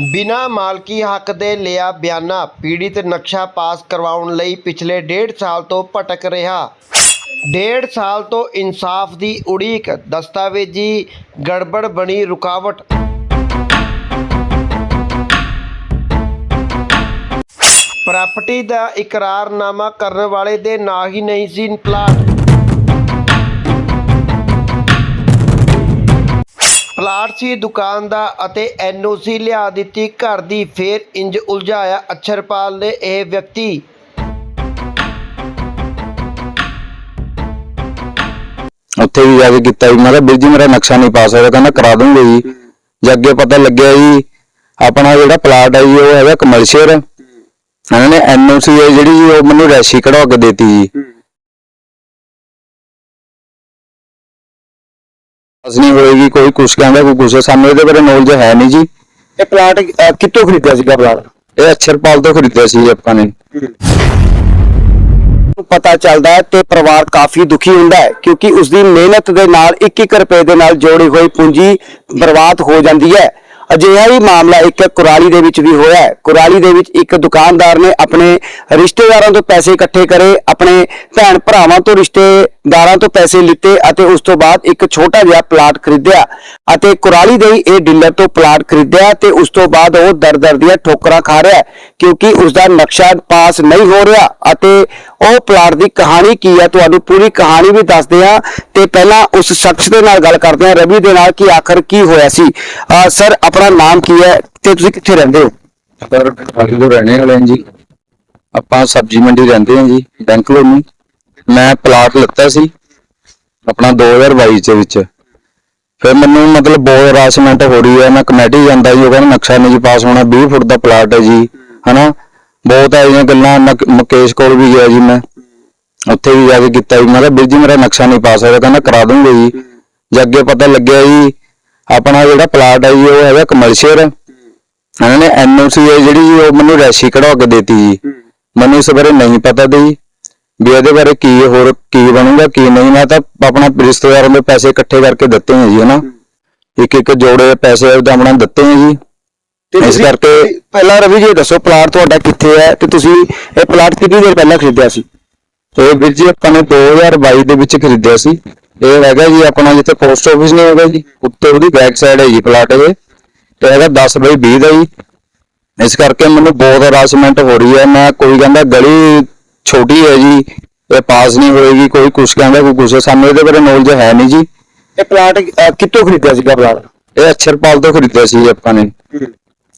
ਬਿਨਾਂ ਮਾਲਕੀ ਹੱਕ ਦੇ ਲਿਆ ਬਿਆਨਾ, ਪੀੜਿਤ ਨਕਸ਼ਾ ਪਾਸ ਕਰਵਾਉਣ ਲਈ ਪਿਛਲੇ ਡੇਢ ਸਾਲ ਤੋਂ ਭਟਕ ਰਿਹਾ। ਡੇਢ ਸਾਲ ਤੋਂ ਇਨਸਾਫ ਦੀ ਉਡੀਕ, ਦਸਤਾਵੇਜੀ ਗੜਬੜ ਬਣੀ ਰੁਕਾਵਟ। ਪ੍ਰਾਪਰਟੀ ਦਾ ਇਕਰਾਰਨਾਮਾ ਕਰਨ ਵਾਲੇ ਦੇ ਨਾਂ ਹੀ ਨਹੀਂ ਸੀ ਪਲਾਟ। ਪਲਾਟ ਦੁਕਾਨ ਦਾ ਅਤੇ ਐਨਓਸੀ ਲਿਆ ਦਿੱਤੀ, ਘਰ ਦੀ ਫੇਰ ਇੰਜ ਉਲਝਾਇਆ ਅਛਰਪਾਲ ਨੇ ਇਹ ਵਿਅਕਤੀ। ਉੱਥੇ ਵੀ ਜਾ ਕੇ ਕੀਤਾ ਜੀ। ਮੈਂ ਕਿਹਾ, ਵੀਰ ਜੀ, ਮੇਰਾ ਨਕਸ਼ਾ ਨਹੀਂ ਪਾਸ ਹੋਇਆ ਕਹਿੰਦਾ, ਕਰਾ ਦੂੰਗੇ ਜੀ। ਜੇ ਅੱਗੇ ਪਤਾ ਲੱਗਿਆ ਜੀ, ਆਪਣਾ ਜਿਹੜਾ ਪਲਾਟ ਹੈ ਜੀ, ਉਹ ਹੈਗਾ ਕਮਰਸ਼ੀਅਲ ਇਹਨਾਂ ਨੇ ਐਨਓਸੀ ਜਿਹੜੀ ਜੀ, ਉਹ ਮੈਨੂੰ ਰੈਸ਼ੀ ਕਢਵਾ ਕੇ ਦੇਤੀ ਜੀ। ਅਸਲੀ ਹੋਏਗੀ ਕੋਈ ਕੁਛ ਕਹਿੰਦਾ ਕੋਈ ਕੁਛ ਸਾਨੂੰ ਇਹਦੇ ਬਾਰੇ ਨੌਲੇਜ ਹੈ ਨਹੀਂ ਜੀ। ਇਹ ਪਲਾਟ ਅਹ, ਕਿੱਥੋਂ ਖਰੀਦਿਆ ਸੀਗਾ ਪਲਾਟ? ਇਹ ਅਛਰਪਾਲ ਤੋਂ ਖਰੀਦਿਆ ਸੀ ਆਪਾਂ ਨੇ। ਨੂੰ ਪਤਾ ਚੱਲਦਾ ਹੈ ਤੇ ਪਰਿਵਾਰ ਕਾਫੀ ਦੁਖੀ ਹੁੰਦਾ ਹੈ ਕਿਉਂਕਿ ਉਸ ਦੀ ਮਿਹਨਤ ਦੇ ਨਾਲ 1-1 ਰੁਪਏ ਦੇ ਨਾਲ ਜੋੜੀ ਹੋਈ ਪੂੰਜੀ ਬਰਬਾਦ ਹੋ ਜਾਂਦੀ ਹੈ। ਅਜਿਹਾ ਹੀ ਮਾਮਲਾ ਇੱਕ ਕੁਰਾਲੀ ਦੇ ਵਿੱਚ ਵੀ ਹੋਇਆ ਹੈ। ਕੁਰਾਲੀ ਦੇ ਵਿੱਚ ਇੱਕ ਦੁਕਾਨਦਾਰ ਨੇ ਆਪਣੇ ਰਿਸ਼ਤੇਦਾਰਾਂ ਤੋਂ ਪੈਸੇ ਇਕੱਠੇ ਕਰੇ, ਆਪਣੇ ਭੈਣ ਭਰਾਵਾਂ ਤੋਂ ਰਿਸ਼ਤੇਦਾਰਾਂ ਤੋਂ ਪੈਸੇ ਲਿੱਤੇ ਅਤੇ ਉਸ ਤੋਂ ਬਾਅਦ ਇੱਕ ਛੋਟਾ ਜਿਹਾ ਪਲਾਟ ਖਰੀਦਿਆ ਅਤੇ ਕੁਰਾਲੀ ਦੇ ਇਹ ਡੀਲਰ ਤੋਂ ਪਲਾਟ ਖਰੀਦਿਆ ਤੇ ਉਸ ਤੋਂ ਬਾਅਦ ਉਹ ਦਰ ਦਰ ਦੀਆਂ ਠੋਕਰਾਂ ਖਾ ਰਿਹਾ ਹੈ ਕਿਉਂਕਿ ਉਸ ਦਾ ਨਕਸ਼ਾ ਪਾਸ ਨਹੀਂ ਹੋ ਰਿਹਾ ਅਤੇ ਉਹ ਪਲਾਟ ਦੀ ਕਹਾਣੀ ਕੀ ਹੈ ਤੁਹਾਨੂੰ ਪੂਰੀ ਕਹਾਣੀ ਵੀ ਦੱਸਦੇ ਆ ਤੇ ਪਹਿਲਾਂ ਉਸ ਸ਼ਖਸ ਦੇ ਨਾਲ ਗੱਲ ਕਰਦੇ ਹਾਂ, ਰਵੀ ਦੇ ਨਾਲ ਕਿ ਆਖਰ ਕੀ ਹੋਇਆ ਸੀ। ਸਰ, ਆਪਣਾ ਨਾਮ ਕੀ ਹੈ ਤੇ ਤੁਸੀਂ ਕਿੱਥੇ ਰਹਿੰਦੇ ਹੋ? ਪਰ ਸਾਡੇ ਤੋਂ ਰਹਿਣੇ ਵਾਲੇ ਹਾਂ ਜੀ। ਆਪਾਂ ਸਬਜ਼ੀ ਮੰਡੀ ਰਹਿੰਦੇ ਹਾਂ ਜੀ ਬੈਂਕਲੋਰ ਲੋਨੀ ਮੈਂ ਪਲਾਟ ਲਿੱਤਾ ਸੀ, ਆਪਣਾ 2022 ਦੇ ਵਿੱਚ। ਫਿਰ ਮੈਨੂੰ ਮਤਲਬ ਬਹੁਤ ਹਰਾਸਮੈਂਟ ਹੋ ਰਹੀ ਹੈ, ਮੈਂ ਕਮੇਟੀ ਜਾਂਦਾ ਜੀ, ਉਹ ਕਹਿੰਦਾ ਨਕਸ਼ਾ ਨਹੀਂ ਜੀ, ਪਾਸ ਹੋਣਾ 20 ਫੁੱਟ ਦਾ ਪਲਾਟ ਹੈ ਜੀ, ਹਨਾ? ਬਹੁਤ ਆਈਆਂ ਗੱਲਾਂ ਨਕ- ਮੁਕੇਸ਼ ਕੋਲ ਵੀ ਗਿਆ ਜੀ ਮੈਂ। ਉੱਥੇ ਵੀ ਜਾ ਕੇ ਕੀਤਾ ਜੀ। ਮੈਂ ਕਿਹਾ, ਵੀਰ ਜੀ, ਮੇਰਾ ਨਕਸ਼ਾ ਨਹੀਂ ਪਾਸ ਹੋਇਆ ਕਹਿੰਦਾ ਕਰਾ ਦੂੰਗੇ ਜੀ। ਜੇ ਅੱਗੇ ਪਤਾ ਲੱਗਿਆ ਜੀ, ਆਪਣਾ ਜਿਹੜਾ ਪਲਾਟ ਹੈ ਜੀ, ਉਹ ਹੈਗਾ ਕਮਰਸ਼ੀਅਲ ਇਹਨਾਂ ਨੇ ਐਨਓਸੀ ਹੈ ਜਿਹੜੀ ਜੀ, ਉਹ ਮੈਨੂੰ ਰੈਸ਼ੀ ਕਢਵਾ ਕੇ ਦੇਤੀ ਜੀ। ਮੈਨੂੰ ਇਸ ਬਾਰੇ ਨਹੀਂ ਪਤਾ ਤੀ ਵੀ ਇਹਦੇ ਬਾਰੇ ਕੀ ਹੋਰ, ਕੀ ਬਣੂਗਾ, ਕੀ ਨਹੀਂ। ਮੈਂ ਤਾਂ ਆਪਣਾ ਰਿਸ਼ਤੇਦਾਰਾਂ ਦੇ ਪੈਸੇ ਇਕੱਠੇ ਕਰਕੇ ਦਿੱਤੇ ਨੇ ਜੀ, ਹਨਾ। ਇੱਕ ਇੱਕ ਜੋੜੇ ਪੈਸੇ ਉਹਦਾ ਆਪਣਾ ਦਿੱਤੇ ਨੇ ਜੀ। ਤੇ ਇਸ ਤੁਸੀਂ- ਕਰਕੇ- ਪਹਿਲਾਂ ਰਵੀ ਜੀ ਦੱਸੋ ਪਲਾਟ ਤੁਹਾਡਾ ਕਿੱਥੇ ਹੈ ਤੇ ਤੁਸੀਂ ਇਹ ਪਲਾਟ ਕਿੰਨੀ ਦੇਰ ਪਹਿਲਾਂ ਖਰੀਦਿਆ ਸੀ? ਇਹ ਵੀਰ ਜੀ ਆਪਾਂ ਨੇ 2022 ਦੇ ਵਿੱਚ ਖਰੀਦਿਆ ਸੀ। ਇਹ ਹੈਗਾ ਜੀ ਆਪਣਾ ਜਿੱਥੇ ਪੋਸਟ ਆਫਿਸ ਨਹੀਂ ਹੈਗਾ ਜੀ ਉੱਤੇ ਉਹਦੀ ਬੈਕ ਸਾਈਡ ਹੈ ਜੀ ਪਲਾਟ ਇਹ। ਤੇ ਹੈਗਾ 10 ਬਾਈ 20 ਦਾ ਜੀ। ਇਸ ਕਰਕੇ ਮੈਨੂੰ ਬਹੁਤ ਹਰਾਸਮੈਂਟ ਹੋ ਰਹੀ ਹੈ। ਮੈਂ ਕੋਈ ਕਹਿੰਦਾ ਗਲੀ ਛੋਟੀ ਹੈ ਜੀ ਇਹ ਪਾਸ ਨਹੀਂ ਹੋਏਗੀ ਕੋਈ ਕੁਛ ਕਹਿੰਦਾ ਕੋਈ ਕੁਛ ਸਾਨੂੰ ਇਹਦੇ ਬਾਰੇ ਨੌਲੇਜ ਹੈ ਨਹੀਂ ਜੀ। ਇਹ ਪਲਾਟ ਅਹ, ਕਿੱਥੋਂ ਖਰੀਦਿਆ ਸੀਗਾ ਪਲਾਟ? ਇਹ ਅਛਰਪਾਲ ਤੋਂ ਖਰੀਦਿਆ ਸੀ ਜੀ ਆਪਾਂ ਨੇ।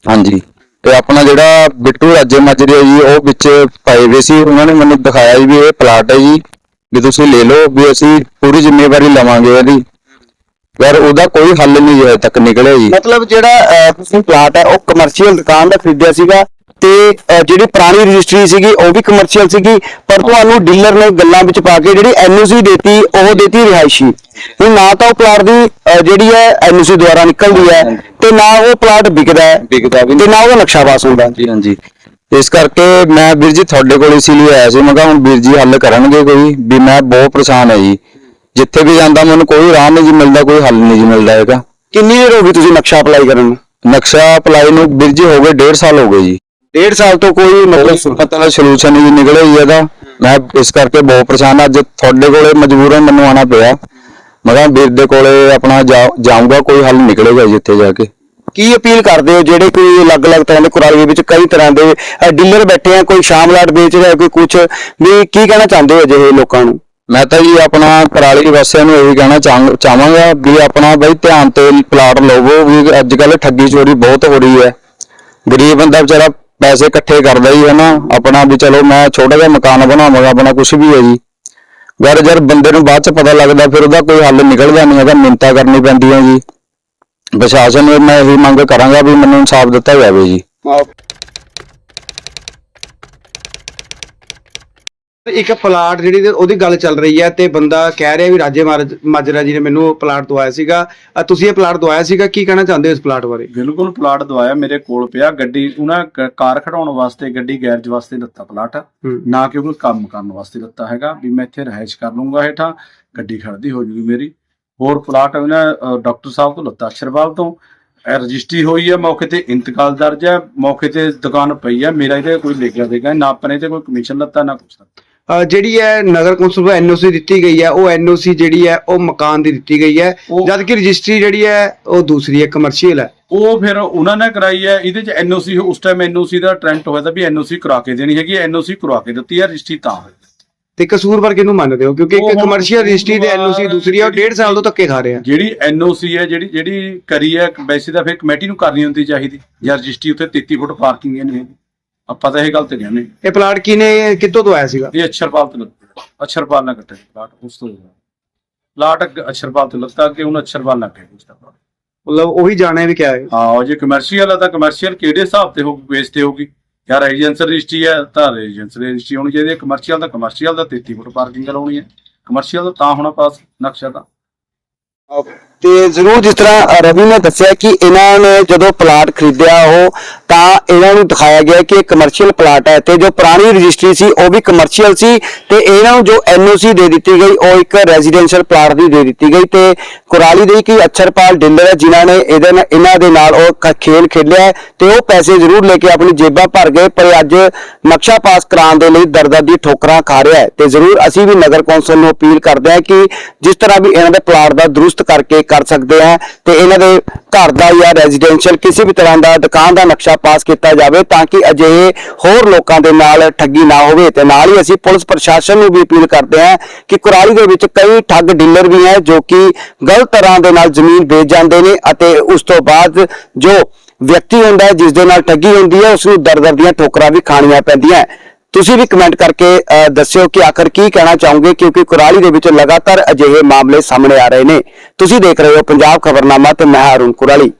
ਹਾਂਜੀ। ਤੇ ਆਪਣਾ ਜਿਹੜਾ ਬਿੱਟੂ ਰਾਜੇ ਮਾਜਰੀ ਹੈ ਜੀ ਉਹ ਵਿੱਚ ਪਾਏ ਹੋਏ ਸੀ। ਉਹਨਾਂ ਨੇ ਮੈਨੂੰ ਦਿਖਾਇਆ ਜੀ ਵੀ ਇਹ ਪਲਾਟ ਹੈ ਜੀ ਵੀ ਤੁਸੀਂ ਲੈ ਲਓ ਵੀ ਅਸੀਂ ਪੂਰੀ ਜ਼ਿੰਮੇਵਾਰੀ ਲਵਾਂਗੇ ਇਹਦੀ। ਪਰ ਉਹਦਾ ਕੋਈ ਹੱਲ ਨਹੀਂ ਜੀ ਹਜੇ ਤੱਕ ਨਿਕਲਿਆ ਜੀ। ਮਤਲਬ ਜਿਹੜਾ ਅਹ, ਤੁਸੀਂ ਪਲਾਟ ਹੈ ਉਹ ਕਮਰਸ਼ੀਅਲ ਦੁਕਾਨ ਦਾ ਖਰੀਦਿਆ ਸੀਗਾ। ਤੇ ਜਿਹੜੀ ਪੁਰਾਣੀ ਰਜਿਸਟਰੀ ਸੀਗੀ ਉਹ ਵੀ ਕਮਰਸ਼ੀਅਲ ਸੀਗੀ ਪਰ ਤੁਹਾਨੂੰ ਡੀਲਰ ਨੇ ਗੱਲਾਂ ਵਿੱਚ ਪਾ ਕੇ ਜਿਹੜੀ ਐਨਓਸੀ ਦੇਤੀ ਉਹ ਦੇਤੀ ਰਿਹਾਇਸ਼ੀ। ਹੁਣ ਨਾ ਤਾਂ ਉਹ ਪਲਾਟ ਦੀ ਜਿਹੜੀ ਹੈ ਐਨਓਸੀ ਦੁਆਰਾ ਨਿਕਲਦੀ ਹੈ ਤੇ ਨਾ ਉਹ ਪਲਾਟ ਵਿਕਦਾ ਹੈ ਵਿਕਦਾ ਵੀ ਤੇ ਨਾ ਉਹਦਾ ਨਕਸ਼ਾ ਪਾਸ ਹੁੰਦਾ। ਜੀ ਹਾਂਜੀ। ਇਸ ਕਰਕੇ ਮੈਂ ਵੀਰ ਜੀ ਤੁਹਾਡੇ ਕੋਲ ਇਸ ਲਈ ਆਇਆ ਸੀ ਮੈਂ ਕਿਹਾ ਹੁਣ ਵੀਰ ਜੀ ਹੱਲ ਕਰਨਗੇ ਕੋਈ ਵੀ ਮੈਂ ਬਹੁਤ ਪਰੇਸ਼ਾਨ ਹੈ ਜੀ। ਜਿੱਥੇ ਵੀ ਜਾਂਦਾ ਮੈਨੂੰ ਕੋਈ ਰਾਹ ਨਹੀਂ ਜੀ ਮਿਲਦਾ ਕੋਈ ਹੱਲ ਨਹੀਂ ਜੀ ਮਿਲਦਾ ਹੈਗਾ। ਕਿੰਨੀ ਦੇਰ ਹੋ ਗਈ ਤੁਸੀਂ ਨਕਸ਼ਾ ਅਪਲਾਈ ਕਰਨ ਨੂੰ? ਨਕਸ਼ਾ ਅਪਲਾਈ ਨੂੰ ਵੀਰ ਜੀ ਹੋ ਗਏ 1.5 ਸਾਲ ਹੋ ਗਏ ਜੀ। ਡੇਢ ਸਾਲ ਤੋਂ ਕੋਈ ਮਤਲਬ ਪਤਾ ਨਹੀਂ ਸੋਲੂਸ਼ਨ ਨਹੀਂ ਨਿਕਲਿਆ ਜੀ ਇਹਦਾ। ਮੈਂ ਇਸ ਕਰਕੇ ਬਹੁਤ ਪਰੇਸ਼ਾਨ ਹਾਂ। ਅੱਜ ਤੁਹਾਡੇ ਕੋਲੇ ਮਜਬੂਰਨ ਮੈਨੂੰ ਆਣਾ ਪਿਆ। ਮੈਂ ਕਿਹਾ ਵੀਰ ਦੇ ਕੋਲੇ ਆਪਣਾ ਜਾਊਂਗਾ ਕੋਈ ਹੱਲ ਨਿਕਲੇਗਾ ਜੀ ਇੱਥੇ ਜਾ ਕੇ। ਕੀ ਅਪੀਲ ਕਰਦੇ ਹੋ ਜਿਹੜੇ ਕੋਈ ਅਲੱਗ-ਅਲੱਗ ਤਰ੍ਹਾਂ ਦੇ ਕੁਰਾਲੀ ਵਿੱਚ ਕਈ ਤਰ੍ਹਾਂ ਦੇ ਡੀਲਰ ਬੈਠੇ ਆ ਕੋਈ ਸ਼ਾਮਲਾਟ ਵੇਚ ਰਿਹਾ ਕੋਈ ਕੁਝ ਵੀ ਕੀ ਕਹਿਣਾ ਚਾਹੁੰਦੇ ਹੋ ਅਜਿਹੇ ਲੋਕਾਂ ਨੂੰ? ਮੈਂ ਤਾਂ ਜੀ ਆਪਣਾ ਕਰਾਲੀ ਵਾਸੀਆਂ ਨੂੰ ਇਹੀ ਕਹਿਣਾ ਚਾਹਾਂ- ਚਾਹਾਂਗਾ ਵੀ ਆਪਣਾ ਬਈ ਧਿਆਨ ਤੇ ਪਲਾਟ ਲਵੋ। ਵੀ ਅੱਜ ਕੱਲ ਠੱਗੀ ਚੋਰੀ ਬਹੁਤ ਹੋ ਰਹੀ ਹੈ। ਗਰੀਬ ਬੰਦਾ ਵਿਚਾਰਾ ਪੈਸੇ ਇਕੱਠੇ ਕਰਦਾ ਹੀ ਹੈ ਨਾ ਆਪਣਾ ਵੀ ਚਲੋ ਮੈਂ ਛੋਟਾ ਜਿਹਾ ਮਕਾਨ ਬਣਾਵਾਂਗਾ, ਆਪਣਾ ਕੁਝ ਵੀ ਹੈ ਜੀ। ਪਰ ਜਦ ਬੰਦੇ ਨੂੰ ਬਾਅਦ ਚ ਪਤਾ ਲੱਗਦਾ, ਫਿਰ ਉਹਦਾ ਕੋਈ ਹੱਲ ਨਿਕਲਦਾ ਨਹੀਂ ਹੈਗਾ ਮਿੰਤਾ ਕਰਨੀ ਪੈਂਦੀ ਹੈ ਜੀ। ਪ੍ਰਸ਼ਾਸਨ ਨੂੰ ਮੈਂ ਇਹੀ ਮੰਗ ਕਰਾਂਗਾ ਵੀ ਮੈਨੂੰ ਇਨਸਾਫ ਦਿੱਤਾ ਜਾਵੇ ਜੀ। ਇੱਕ ਪਲਾਟ ਜਿਹੜੀ ਉਹਦੀ ਗੱਲ ਚੱਲ ਰਹੀ ਹੈ ਤੇ ਬੰਦਾ ਕਹਿ ਰਿਹਾ ਵੀ ਰਾਜੇ ਮਾਜਰਾ ਜੀ ਨੇ ਮੈਨੂੰ ਪਲਾਟ ਦਵਾਇਆ ਸੀਗਾ। ਤੁਸੀਂ ਇਹ ਪਲਾਟ ਦਵਾਇਆ ਸੀਗਾ ਕੀ ਕਹਿਣਾ ਚਾਹੁੰਦੇ ਹੋ ਇਸ ਪਲਾਟ ਬਾਰੇ? ਬਿਲਕੁਲ ਪਲਾਟ ਦਵਾਇਆ ਮੇਰੇ ਕੋਲ ਪਿਆ। ਗੱਡੀ ਉਹਨਾਂ ਕਾਰ ਖੜਾਉਣ ਵਾਸਤੇ ਗੱਡੀ ਗੈਰਜ ਵਾਸਤੇ ਦਿੱਤਾ ਪਲਾਟ। ਨਾ ਕਿ ਉਹ ਕੰਮ ਕਰਨ ਵਾਸਤੇ ਦਿੱਤਾ ਹੈਗਾ ਵੀ ਮੈਂ ਇੱਥੇ ਰਹਿائش ਕਰ ਲੂੰਗਾ ਹੇਠਾਂ ਗੱਡੀ ਖੜਦੀ ਹੋ ਜੂਗੀ ਮੇਰੀ। ਹੋਰ ਪਲਾਟ ਉਹਨਾਂ ਡਾਕਟਰ ਸਾਹਿਬ ਤੋਂ ਲੱਤਾ ਅਸ਼ਰਵਾਲ ਤੋਂ। ਇਹ ਰਜਿਸਟਰੀ ਹੋਈ ਹੈ ਮੌਕੇ ਤੇ ਇੰਤਕਾਲ ਦਰਜ ਹੈ ਮੌਕੇ ਤੇ ਦੁਕਾਨ ਪਈ ਹੈ। ਮੇਰਾ ਇਹਦੇ ਕੋਈ ਲਿਖਿਆ ਦੇਗਾ ਨਾ ਆਪਣੇ ਤੇ ਕੋਈ ਕਮਿਸ਼ਨ ਲੱਤਾ ਨਾ ਕੁਛ ਲੱਤਾ। ਜਿਹੜੀ ਹੈ ਨਗਰ ਕੌਂਸਲ ਨੂੰ ਐਨਓਸੀ ਦਿੱਤੀ ਗਈ ਹੈ ਉਹ ਐਨਓਸੀ ਜਿਹੜੀ ਹੈ ਉਹ ਮਕਾਨ ਦੀ ਦਿੱਤੀ ਗਈ ਹੈ। ਉਹ- ਜਦ ਕਿ ਰਜਿਸਟਰੀ ਜਿਹੜੀ ਹੈ ਉਹ ਦੂਸਰੀ ਹੈ ਕਮਰਸ਼ੀਅਲ ਹੈ। ਉਹ ਫਿਰ ਉਹਨਾਂ ਨੇ ਕਰਾਈ ਹੈ ਇਹਦੇ ਚ ਐਨਓਸੀ ਉਸ ਟਾਈਮ ਐਨਓਸੀ ਦਾ ਟ੍ਰੈਂਡ ਹੋਇਆ ਤਾਂ ਵੀ ਐਨਓਸੀ ਕਰਾ ਕੇ ਦੇਣੀ ਹੈਗੀ ਐਨਓਸੀ ਕਰਵਾ ਕੇ ਦਿੱਤੀ ਹੈ ਰਜਿਸਟਰੀ ਤਾਂ ਹੋਈ। ਤੇ ਕਸੂਰਵਾਰ ਕਿਹਨੂੰ ਮੰਨਦੇ ਹੋ ਕਿਉਂਕਿ ਉਹ ਇੱਕ ਹੁਣ ਕਮਰਸ਼ੀਅਲ ਰਜਿਸਟਰੀ ਤੇ ਐਨਓਸੀ ਦੂਸਰੀ ਹੈ ਉਹ ਡੇਢ ਸਾਲ ਤੋਂ ਧੱਕੇ ਖਾ ਰਹੇ ਆ। ਜਿਹੜੀ ਐਨਓਸੀ ਹੈ ਜਿਹੜੀ ਜਿਹੜੀ ਕਰੀ ਹੈ ਵੈਸੇ ਤਾਂ ਫਿਰ ਕਮੇਟੀ ਨੂੰ ਕਰਨੀ ਹੁੰਦੀ ਚਾਹੀਦੀ ਜਾਂ ਰਜਿਸਟਰੀ ਉੱਤੇ 33 ਫੁੱਟ ਪਾਰਕਿੰਗ ਹੀ ਨਹੀਂ। ਹੈਗੀ ਆਪਾਂ ਤਾਂ ਇਹ ਗੱਲ ਤੇ ਕਹਿੰਦੇ ਇਹ ਪਲਾਟ ਕਿਨੇ ਕਿੱਥੋਂ ਤੋਂ ਆਇਆ ਸੀਗਾ? ਇਹ ਅਛਰਪਾਲ ਤੋਂ ਲੱਗਾ ਅਛਰਪਾਲ ਨਾਲ ਕੱਟੇ ਪਲਾਟ ਉਸ ਤੋਂ ਪਲਾਟ ਅੱਗੇ ਅਛਰਪਾਲ ਤੋਂ ਲੱਗਾ ਕਿ ਹੁਣ ਅਛਰਪਾਲ ਨਾਲ ਕੱਟੇ ਉਸ ਦਾ ਪਲਾਟ ਮਤਲਬ ਉਹੀ ਜਾਣਿਆ ਵੀ ਕਿਆ ਹੈ। ਹਾਂ ਉਹ ਜੇ ਕਮਰਸ਼ੀਅਲ ਹੈ ਤਾਂ ਕਮਰਸ਼ੀਅਲ ਕਿਹੜੇ ਹਿਸਾਬ ਤੇ ਹੋਊਗੀ ਬੇਸ ਤੇ ਹੋਊਗੀ। ਯਾਰ ਰੈਜ਼ੀਡੈਂਸ਼ੀਅਲ ਰਜਿਸਟਰੀ ਹੈ ਤਾਂ ਰੈਜ਼ੀਡੈਂਸ਼ੀਅਲ ਰਜਿਸਟਰੀ ਹੋਣੀ ਚਾਹੀਦੀ ਹੈ। ਕਮਰਸ਼ੀਅਲ ਦਾ ਕਮਰਸ਼ੀਅਲ ਦਾ 33 ਫੁੱਟ ਪਾਰਕਿੰਗ ਲਾਉਣੀ ਹੈ। ਕਮਰਸ਼ੀਅਲ ਦਾ ਤਾਂ ਹੋਣਾ ਪਾਸ ਨਕਸ਼ਾ ਤਾਂ ਤੇ ਜ਼ਰੂਰ ਜਿਸ ਤਰ੍ਹਾਂ ਰਵੀ ਨੇ ਦੱਸਿਆ ਕਿ ਇਹਨਾਂ ਨੇ ਜਦੋਂ ਪਲਾਟ ਖਰੀਦਿਆ ਉਹ, ਤਾਂ ਇਹਨਾਂ ਨੂੰ ਦਿਖਾਇਆ ਗਿਆ ਕਿ ਇਹ ਕਮਰਸ਼ੀਅਲ ਪਲਾਟ ਹੈ ਤੇ ਜੋ ਪੁਰਾਣੀ ਰਜਿਸਟਰੀ ਸੀ, ਉਹ ਵੀ ਕਮਰਸ਼ੀਅਲ ਸੀ ਤੇ ਇਹਨਾਂ ਨੂੰ ਜੋ ਐਨਓਸੀ ਦੇ ਦਿੱਤੀ ਗਈ, ਉਹ ਇੱਕ ਰੈਜ਼ੀਡੈਂਸ਼ੀਅਲ ਪਲਾਟ ਦੀ ਦੇ ਦਿੱਤੀ ਗਈ ਤੇ ਕੁਰਾਲੀ ਦੇ ਕਿ ਅਛਰਪਾਲ ਡਿੰਦਰ ਹੈ, ਜਿਨ੍ਹਾਂ ਨੇ ਇਹਦੇ ਨਾਲ ਇਹਨਾਂ ਦੇ ਨਾਲ ਉਹ ਕ- ਖੇਲ ਖੇਡਿਆ ਹੈ ਤੇ ਉਹ ਪੈਸੇ ਜ਼ਰੂਰ ਲੈ ਕੇ ਆਪਣੀ ਜੇਬਾਂ ਭਰ ਗਏ, ਪਰ ਅੱਜ ਨਕਸ਼ਾ ਪਾਸ ਕਰਾਉਣ ਦੇ ਲਈ ਦਰਦਾਂ ਦੀ ਠੋਕਰਾਂ ਖਾ ਰਿਹਾ ਹੈ ਤੇ ਜ਼ਰੂਰ ਅਸੀਂ ਵੀ ਨਗਰ ਕੌਂਸਲ ਨੂੰ ਅਪੀਲ ਕਰਦੇ ਹਾਂ ਕਿ ਜਿਸ ਤਰ੍ਹਾਂ ਵੀ ਇਹਨਾਂ ਦੇ ਪਲਾਟ ਦਾ ਦਰੁਸਤ ਕਰਕੇ ਕਰ ਸਕਦੇ ਆ ਤੇ ਇਹਨਾਂ ਦੇ ਘਰ ਦਾ ਜਾਂ ਰੈਜ਼ੀਡੈਂਸ਼ੀਅਲ ਕਿਸੇ ਵੀ ਤਰ੍ਹਾਂ ਦਾ ਦੁਕਾਨ ਦਾ ਨਕਸ਼ਾ ਪਾਸ ਕੀਤਾ ਜਾਵੇ ਤਾਂ ਕਿ ਅਜਿਹੇ ਹੋਰ ਲੋਕਾਂ ਦੇ ਨਾਲ ਠੱਗੀ ਨਾ ਹੋਵੇ ਤੇ ਨਾਲ ਹੀ ਅਸੀਂ ਪੁਲਿਸ ਪ੍ਰਸ਼ਾਸਨ ਨੂੰ ਵੀ ਅਪੀਲ ਕਰਦੇ ਹਾਂ ਕਿ ਕੁਰਾਲੀ ਦੇ ਵਿੱਚ ਕਈ ਠੱਗ ਡੀਲਰ ਵੀ ਹੈ ਜੋ ਕਿ ਗਲਤ ਤਰ੍ਹਾਂ ਦੇ ਨਾਲ ਜ਼ਮੀਨ ਵੇਚ ਜਾਂਦੇ ਨੇ ਅਤੇ ਉਸ ਤੋਂ ਬਾਅਦ ਜੋ ਵਿਅਕਤੀ ਹੁੰਦਾ ਹੈ ਜਿਸ ਦੇ ਨਾਲ ਠੱਗੀ ਹੁੰਦੀ ਹੈ, ਉਸ ਨੂੰ ਦਰ ਦਰ ਦੀਆਂ ਠੋਕਰਾਂ ਵੀ ਖਾਣੀਆਂ ਪੈਂਦੀਆਂ ਤੁਸੀਂ ਵੀ ਕਮੈਂਟ ਕਰਕੇ ਦੱਸਿਓ ਕਿ ਆਖਰ ਕੀ ਕਹਿਣਾ ਚਾਹੋਗੇ, ਕਿਉਂਕਿ ਕੁਰਾਲੀ ਦੇ ਵਿੱਚ ਲਗਾਤਾਰ ਅਜਿਹੇ ਮਾਮਲੇ ਸਾਹਮਣੇ ਆ ਰਹੇ ਨੇ। ਤੁਸੀਂ ਦੇਖ ਰਹੇ ਹੋ ਪੰਜਾਬ ਖਬਰਨਾਮਾ ਤੇ ਮੈਂ ਹਾਂ ਅਰੁਣ ਕੁਰਾਲੀ।